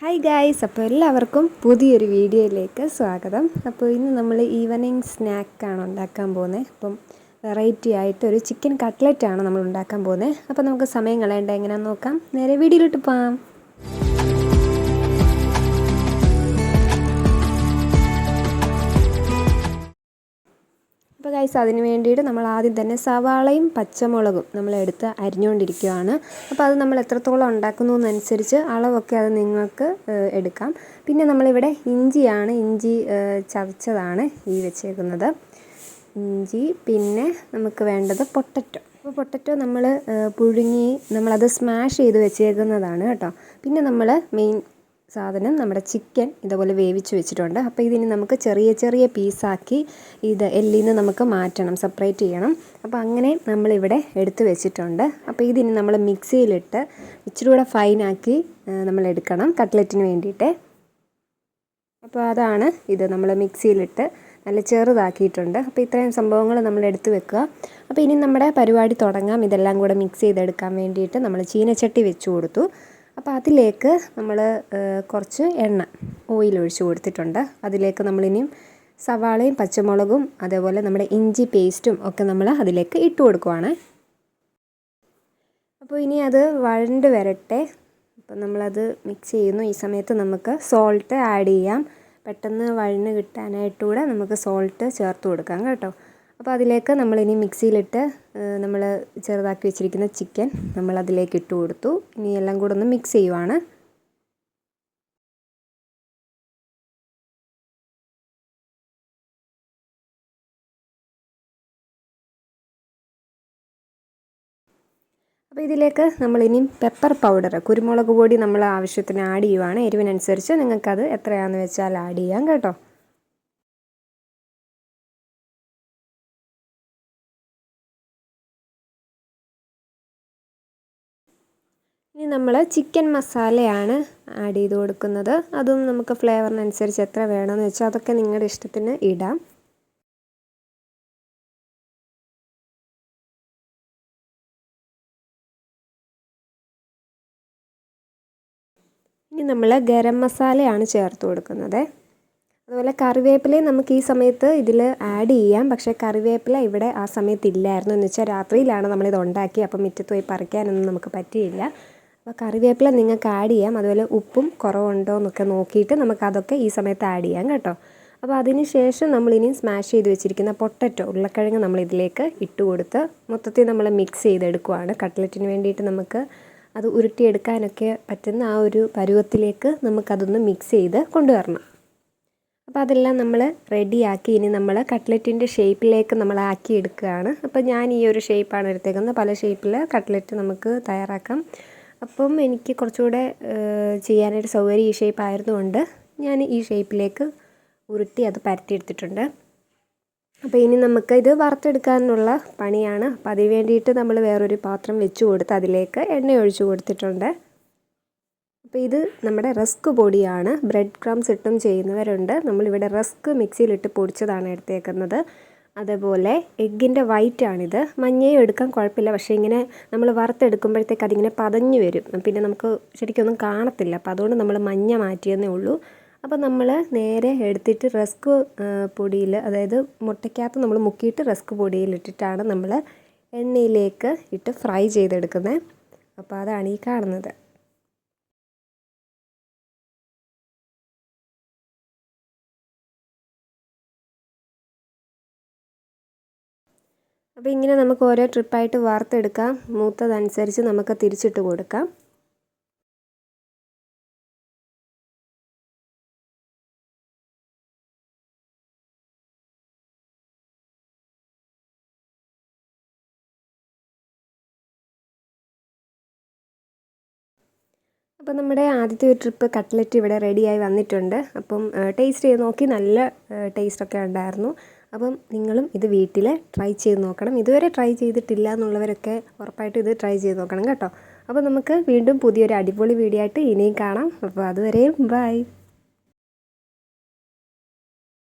Hi guys അപ്പോൾ എല്ലാവർക്കും പുതിയൊരു വീഡിയോയിലേക്ക് സ്വാഗതം. അപ്പോൾ ഇന്ന് നമ്മൾ ഈവനിങ് സ്നാക്കാണ് ഉണ്ടാക്കാൻ പോകുന്നത് അപ്പം വെറൈറ്റി ആയിട്ട് ഒരു ചിക്കൻ കട്ട്ലറ്റാണ് നമ്മൾ ഉണ്ടാക്കാൻ പോകുന്നത് അപ്പോൾ നമുക്ക് സമയം കളയേണ്ട എങ്ങനെയാണെന്ന് നോക്കാം. നേരെ വീഡിയോയിലോട്ട് പോകാം ഗൈസ് അതിന് വേണ്ടിയിട്ട് നമ്മൾ ആദ്യം തന്നെ സവാളയും പച്ചമുളകും നമ്മൾ എടുത്ത് അരിഞ്ഞുകൊണ്ടിരിക്കുകയാണ്. അപ്പോൾ അത് നമ്മൾ എത്രത്തോളം ഉണ്ടാക്കുന്നു എന്നനുസരിച്ച് അളവൊക്കെ അത് നിങ്ങൾക്ക് എടുക്കാം. പിന്നെ നമ്മളിവിടെ ഇഞ്ചിയാണ് ഇഞ്ചി ചതച്ചതാണ് ഈ വെച്ചേക്കുന്നത്. ഇഞ്ചി പിന്നെ നമുക്ക് വേണ്ടത് പൊട്ടറ്റോ. അപ്പോൾ പൊട്ടറ്റോ നമ്മൾ പുഴുങ്ങി നമ്മളത് സ്മാഷ് ചെയ്ത് വെച്ചേക്കുന്നതാണ് കേട്ടോ. പിന്നെ നമ്മൾ മെയിൻ സാധനം നമ്മുടെ ചിക്കൻ ഇതുപോലെ വേവിച്ച് വെച്ചിട്ടുണ്ട്. അപ്പോൾ ഇതിന് നമുക്ക് ചെറിയ ചെറിയ പീസാക്കി ഇത് എല്ലിൽ നിന്ന് നമുക്ക് മാറ്റണം സെപ്പറേറ്റ് ചെയ്യണം. അപ്പോൾ അങ്ങനെ നമ്മളിവിടെ എടുത്ത് വെച്ചിട്ടുണ്ട്. അപ്പോൾ ഇതിന് നമ്മൾ മിക്സിയിലിട്ട് ഇച്ചിരി കൂടെ ഫൈനാക്കി നമ്മൾ എടുക്കണം കട്ട്ലറ്റിന് വേണ്ടിയിട്ട്. അപ്പോൾ അതാണ് ഇത് നമ്മൾ മിക്സിയിലിട്ട് നല്ല ചെറുതാക്കിയിട്ടുണ്ട്. അപ്പോൾ ഇത്രയും സംഭവങ്ങൾ നമ്മൾ എടുത്ത് വെക്കുക. അപ്പോൾ ഇനി നമ്മുടെ പരിപാടി തുടങ്ങാം. ഇതെല്ലാം കൂടെ മിക്സ് ചെയ്തെടുക്കാൻ വേണ്ടിയിട്ട് നമ്മൾ ചീനച്ചട്ടി വെച്ച് കൊടുത്തു. അപ്പോൾ അതിലേക്ക് നമ്മൾ കുറച്ച് എണ്ണ ഓയിൽ ഒഴിച്ച് കൊടുത്തിട്ടുണ്ട്. അതിലേക്ക് നമ്മളിനിയും സവാളയും പച്ചമുളകും അതേപോലെ നമ്മുടെ ഇഞ്ചി പേസ്റ്റും ഒക്കെ നമ്മൾ അതിലേക്ക് ഇട്ട് കൊടുക്കുവാണ്. അപ്പോൾ ഇനി അത് വഴണ്ട് വരട്ടെ. അപ്പം നമ്മളത് മിക്സ് ചെയ്യുന്നു. ഈ സമയത്ത് നമുക്ക് സോൾട്ട് ആഡ് ചെയ്യാം. പെട്ടെന്ന് വഴന്ന് കിട്ടാനായിട്ട് കൂടെ നമുക്ക് സോൾട്ട് ചേർത്ത് കൊടുക്കാം കേട്ടോ. അപ്പോൾ അതിലേക്ക് നമ്മൾ നമ്മളിനി മിക്സിയിലിട്ട് നമ്മൾ ചെറുതാക്കി വെച്ചിരിക്കുന്ന ചിക്കൻ നമ്മൾ അതിലേക്ക് ഇട്ട് കൊടുത്തു. ഇനി എല്ലാം കൂടെ ഒന്ന് മിക്സ് ചെയ്യുവാണ്. അപ്പോൾ ഇതിലേക്ക് നമ്മൾ ഇനി പെപ്പർ പൗഡർ കുരുമുളക് പൊടി നമ്മൾ ആവശ്യത്തിന് ആഡ് ചെയ്യുവാണ്. എരിവിനനുസരിച്ച് നിങ്ങൾക്കത് എത്രയാണെന്ന് വെച്ചാൽ ആഡ് ചെയ്യാം കേട്ടോ. ഇനി നമ്മൾ ചിക്കൻ മസാലയാണ് ആഡ് ചെയ്ത് കൊടുക്കുന്നത്. അതും നമുക്ക് ഫ്ലേവറിനനുസരിച്ച് എത്ര വേണമെന്ന് വെച്ചാൽ അതൊക്കെ നിങ്ങളുടെ ഇഷ്ടത്തിന് ഇടാം. ഇനി നമ്മൾ ഗരം മസാലയാണ് ചേർത്ത് കൊടുക്കുന്നത്. അതുപോലെ കറിവേപ്പിലയും നമുക്ക് ഈ സമയത്ത് ഇതിൽ ആഡ് ചെയ്യാം. പക്ഷേ കറിവേപ്പില ഇവിടെ ആ സമയത്ത് ഇല്ലായിരുന്നു എന്ന് വെച്ചാൽ രാത്രിയിലാണ് നമ്മളിത് ഉണ്ടാക്കി അപ്പം മുറ്റത്ത് പോയി പറിക്കാനൊന്നും നമുക്ക് പറ്റിയില്ല. അപ്പോൾ കറിവേപ്പില നിങ്ങൾക്ക് ആഡ് ചെയ്യാം. അതുപോലെ ഉപ്പും കുറവുണ്ടോ എന്നൊക്കെ നോക്കിയിട്ട് നമുക്ക് അതൊക്കെ ഈ സമയത്ത് ആഡ് ചെയ്യാം കേട്ടോ. അപ്പോൾ അതിന് ശേഷം നമ്മളിനി സ്മാഷ് ചെയ്ത് വെച്ചിരിക്കുന്ന പൊട്ടറ്റോ ഉരുളക്കിഴങ്ങ് നമ്മൾ ഇതിലേക്ക് ഇട്ട് കൊടുത്ത് മൊത്തത്തിൽ നമ്മൾ മിക്സ് ചെയ്തെടുക്കുവാണ്. കട്ട്ലറ്റിന് വേണ്ടിയിട്ട് നമുക്ക് അത് ഉരുട്ടിയെടുക്കാനൊക്കെ പറ്റുന്ന ആ ഒരു പരുവത്തിലേക്ക് നമുക്കതൊന്ന് മിക്സ് ചെയ്ത് കൊണ്ടുവരണം. അപ്പോൾ അതെല്ലാം നമ്മൾ റെഡിയാക്കി ഇനി നമ്മൾ കട്ട്ലറ്റിന്റെ ഷേപ്പിലേക്ക് നമ്മൾ ആക്കി എടുക്കുകയാണ് അപ്പോൾ ഞാൻ ഈ ഒരു ഷേപ്പാണ് എടുത്തേക്കുന്നത്. പല ഷേപ്പിൽ കട്ട്ലറ്റ് നമുക്ക് തയ്യാറാക്കാം. അപ്പം എനിക്ക് കുറച്ചുകൂടെ ചെയ്യാനായിട്ട് സൗകര്യം ഈ ഷേപ്പ് ആയതുകൊണ്ട് ഞാൻ ഈ ഷേപ്പിലേക്ക് ഉരുട്ടി അത് പരത്തിയെടുത്തിട്ടുണ്ട്. അപ്പോൾ ഇനി നമുക്ക് ഇത് വറുത്തെടുക്കാനുള്ള പണിയാണ്. അപ്പോൾ അതിന് വേണ്ടിയിട്ട് നമ്മൾ വേറൊരു പാത്രം വെച്ച് കൊടുത്ത് അതിലേക്ക് എണ്ണ ഒഴിച്ചു കൊടുത്തിട്ടുണ്ട്. അപ്പോൾ ഇത് നമ്മുടെ റസ്ക് പൊടിയാണ്. ബ്രെഡ് ക്രംസ് ഇട്ടും ചെയ്യുന്നവരുണ്ട്. നമ്മളിവിടെ റസ്ക് മിക്സിയിലിട്ട് പൊടിച്ചതാണ് എടുത്തേക്കുന്നത്. അതേപോലെ എഗ്ഗിന്റെ വൈറ്റാണിത്. മഞ്ഞയും എടുക്കാൻ കുഴപ്പമില്ല. പക്ഷേ ഇങ്ങനെ നമ്മൾ വറുത്തെടുക്കുമ്പോഴത്തേക്ക് അതിങ്ങനെ പതഞ്ഞു വരും. പിന്നെ നമുക്ക് ശരിക്കൊന്നും കാണത്തില്ല. അപ്പോൾ അതുകൊണ്ട് നമ്മൾ മഞ്ഞ മാറ്റിയെന്നേ ഉള്ളൂ. അപ്പോൾ നമ്മൾ നേരെ എടുത്തിട്ട് റസ്ക് പൊടിയിൽ അതായത് മുട്ടയ്ക്കകത്ത് നമ്മൾ മുക്കിയിട്ട് റസ്ക് പൊടിയിലിട്ടിട്ടാണ് നമ്മൾ എണ്ണയിലേക്ക് ഇട്ട് ഫ്രൈ ചെയ്തെടുക്കുന്നത്. അപ്പോൾ അതാണ് ഈ കാണുന്നത്. അപ്പോൾ ഇങ്ങനെ നമുക്ക് ഓരോ ട്രിപ്പായിട്ട് വാർത്തെടുക്കാം. മൂത്തതനുസരിച്ച് നമുക്ക് തിരിച്ചിട്ട് കൊടുക്കാം. അപ്പോൾ നമ്മുടെ ആദ്യത്തെ ഒരു ട്രിപ്പ് കട്ട്ലറ്റ് ഇവിടെ റെഡിയായി വന്നിട്ടുണ്ട്. അപ്പം ടേസ്റ്റ് ചെയ്ത് നോക്കി നല്ല ടേസ്റ്റൊക്കെ ഉണ്ടായിരുന്നു. അപ്പം നിങ്ങളും ഇത് വീട്ടിൽ ട്രൈ ചെയ്ത് നോക്കണം. ഇതുവരെ ട്രൈ ചെയ്തിട്ടില്ല എന്നുള്ളവരൊക്കെ ഉറപ്പായിട്ടും ഇത് ട്രൈ ചെയ്ത് നോക്കണം കേട്ടോ. അപ്പോൾ നമുക്ക് വീണ്ടും പുതിയൊരു അടിപൊളി വീഡിയോ ആയിട്ട് ഇനിയും കാണാം. അപ്പോൾ അതുവരെയും ബൈ